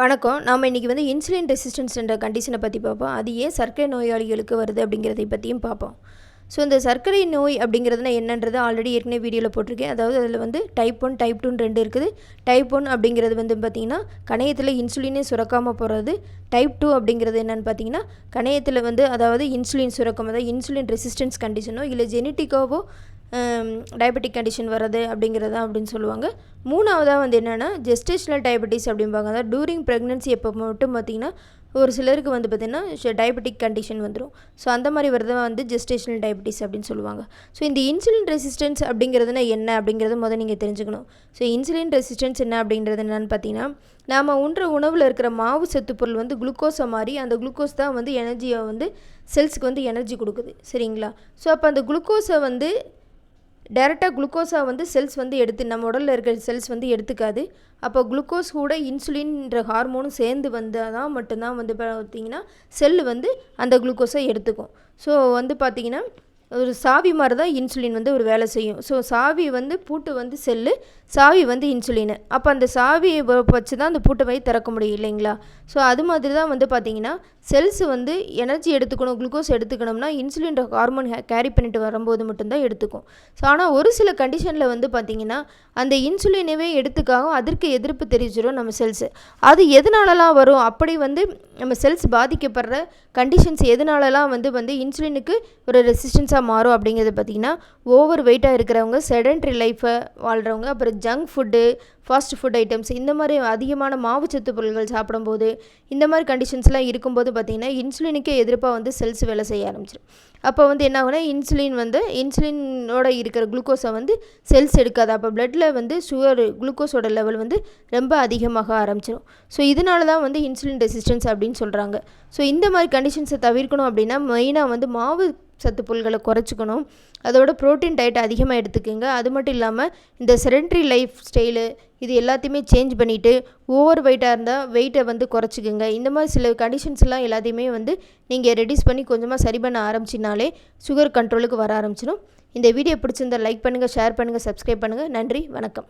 வணக்கம். நாம் இன்றைக்கி வந்து இன்சுலின் ரெசிஸ்டன்ஸ் என்ற கண்டிஷனை பற்றி பார்ப்போம். அது ஏன் சர்க்கரை நோயாளிகளுக்கு வருது அப்படிங்கிறதை பற்றியும் பார்ப்போம். ஸோ இந்த சர்க்கரை நோய் அப்படிங்கிறதுனா என்னன்றது ஆல்ரெடி ஏற்கனவே வீடியோவில் போட்டிருக்கேன். அதாவது அதில் வந்து டைப் ஒன் டைப் டூன்னு ரெண்டு இருக்குது. டைப் ஒன் அப்படிங்கிறது வந்து பார்த்திங்கன்னா கணையத்தில் இன்சுலினே சுரக்காமல் போகிறது டைப் டூ அப்படிங்கிறது என்னென்னு பார்த்தீங்கன்னா கணையத்தில் வந்து அதாவது இன்சுலின் சுரக்கம். அதாவது இன்சுலின் ரெசிஸ்டன்ஸ் கண்டிஷனோ இல்லை ஜெனட்டிக்காவோ டயபெட்டிக் கண்டிஷன் வர்றது அப்படிங்கிறது தான் அப்படின்னு சொல்லுவாங்க. மூணாவதாக வந்து என்னென்னா ஜெஸ்டேஷனல் டயபெட்டிஸ் அப்படிம்பாங்க. அதாவது டூரிங் ப்ரெக்னன்சி எப்போ மட்டும் பார்த்திங்கன்னா ஒரு சிலருக்கு வந்து பார்த்திங்கன்னா டயபெட்டிக் கண்டிஷன் வந்துடும் ஸோ அந்த மாதிரி வரதை வந்து ஜெஸ்டேஷனல் டயபெட்டிஸ் அப்படின்னு சொல்லுவாங்க. ஸோ இந்த இன்சுலின் ரெசிஸ்டன்ஸ் அப்படிங்கிறதுனா என்ன அப்படிங்கிறத முதல் நீங்கள் தெரிஞ்சுக்கணும். ஸோ இன்சுலின் ரெசிஸ்டன்ஸ் என்ன அப்படின்றது என்னென்னு பார்த்தீங்கன்னா நாம் உண்ற உணவில் இருக்கிற மாவு சத்து பொருள் வந்து குளுக்கோஸை மாதிரி அந்த குளுக்கோஸ் தான் வந்து எனர்ஜியை வந்து செல்ஸுக்கு வந்து எனர்ஜி கொடுக்குது. சரிங்களா? ஸோ அப்போ அந்த குளுக்கோஸை வந்து டேரெக்டாக குளுக்கோஸாக வந்து செல்ஸ் வந்து எடுத்து நம்ம உடலில் இருக்கிற செல்ஸ் வந்து எடுத்துக்காது. அப்போ குளுக்கோஸ் கூட இன்சுலின்ற ஹார்மோனும் சேர்ந்து வந்தால் தான் மட்டும்தான் வந்து பார்த்திங்கன்னா செல்லு வந்து அந்த குளுக்கோஸை எடுத்துக்கும். ஸோ வந்து பார்த்திங்கன்னா ஒரு சாவி மாதிரி தான் இன்சுலின் வந்து ஒரு வேலை செய்யும். ஸோ சாவி வந்து பூட்டு வந்து செல்லு சாவி வந்து இன்சுலின். அப்போ அந்த சாவியை வச்சு தான் அந்த பூட்டை போய் திறக்க முடியும் இல்லைங்களா? ஸோ அது மாதிரி தான் வந்து பார்த்திங்கன்னா செல்ஸ் வந்து எனர்ஜி எடுத்துக்கணும் குளுக்கோஸ் எடுத்துக்கணும்னா இன்சுலின் ஹார்மோன் கேரி பண்ணிட்டு வரும்போது மட்டும்தான் எடுத்துக்கும். ஸோ ஆனால் ஒரு சில கண்டிஷனில் வந்து பார்த்திங்கன்னா அந்த இன்சுலினவே எடுத்துக்காக அதற்கு எதிர்ப்பு தெரிவிச்சிடும் நம்ம செல்ஸு அது எதனாலலாம் வரும்? அப்படி வந்து நம்ம செல்ஸ் பாதிக்கப்படுற கண்டிஷன்ஸ் எதனாலலாம் வந்து வந்து இன்சுலினுக்கு ஒரு ரெசிஸ்டன்ஸாக மாறும் அப்படிங்கிறது பார்த்திங்கன்னா ஓவர் வெயிட்டாக இருக்கிறவங்க செடன்ட்ரி லைஃப்பை வாழ்கிறவங்க அப்புறம் junk food fast food items இந்த மாதிரி அதிகமான மாவுச்சத்து பொருட்கள் சாப்பிடும்போது இந்த மாதிரி கண்டிஷன்ஸ்லாம் இருக்கும்போது பார்த்திங்கன்னா இன்சுலினுக்கே எதிர்ப்பாக வந்து செல்ஸ் வேலை செய்ய ஆரம்பிச்சிடும் அப்போ வந்து என்ன ஆகுனா இன்சுலின் வந்து இன்சுலினோட இருக்கிற குளுக்கோஸை வந்து செல்ஸ் எடுக்காது. அப்போ பிளட்டில் வந்து சுகர் குளுக்கோஸோட லெவல் வந்து ரொம்ப அதிகமாக ஆரம்பிச்சிடும் ஸோ இதனால தான் வந்து இன்சுலின் ரெசிஸ்டன்ஸ் அப்படின்னு சொல்கிறாங்க ஸோ இந்த மாதிரி கண்டிஷன்ஸை தவிர்க்கணும் அப்படின்னா மெயினாக வந்து மாவு சத்து பொருள்களை குறைச்சிக்கணும். அதோட ப்ரோட்டீன் டயட் அதிகமாக எடுத்துக்கோங்க. அது மட்டும் இல்லாமல் இந்த செடன்ட்ரி லைஃப் ஸ்டைலு இது எல்லாத்தையுமே சேஞ்ச் பண்ணிவிட்டு ஓவர் வெயிட்டாக இருந்தால் வெயிட்டை வந்து குறைச்சிக்கோங்க. இந்த மாதிரி சில கண்டிஷன்ஸ்லாம் எல்லாத்தையுமே வந்து நீங்கள் ரெடியூஸ் பண்ணி கொஞ்சமாக சரி பண்ண ஆரம்பிச்சினாலே சுகர் கண்ட்ரோலுக்கு வர ஆரம்பிச்சிடும் இந்த வீடியோ பிடிச்சிருந்தால் லைக் பண்ணுங்கள் ஷேர் பண்ணுங்கள் சப்ஸ்கிரைப் பண்ணுங்கள் நன்றி வணக்கம்.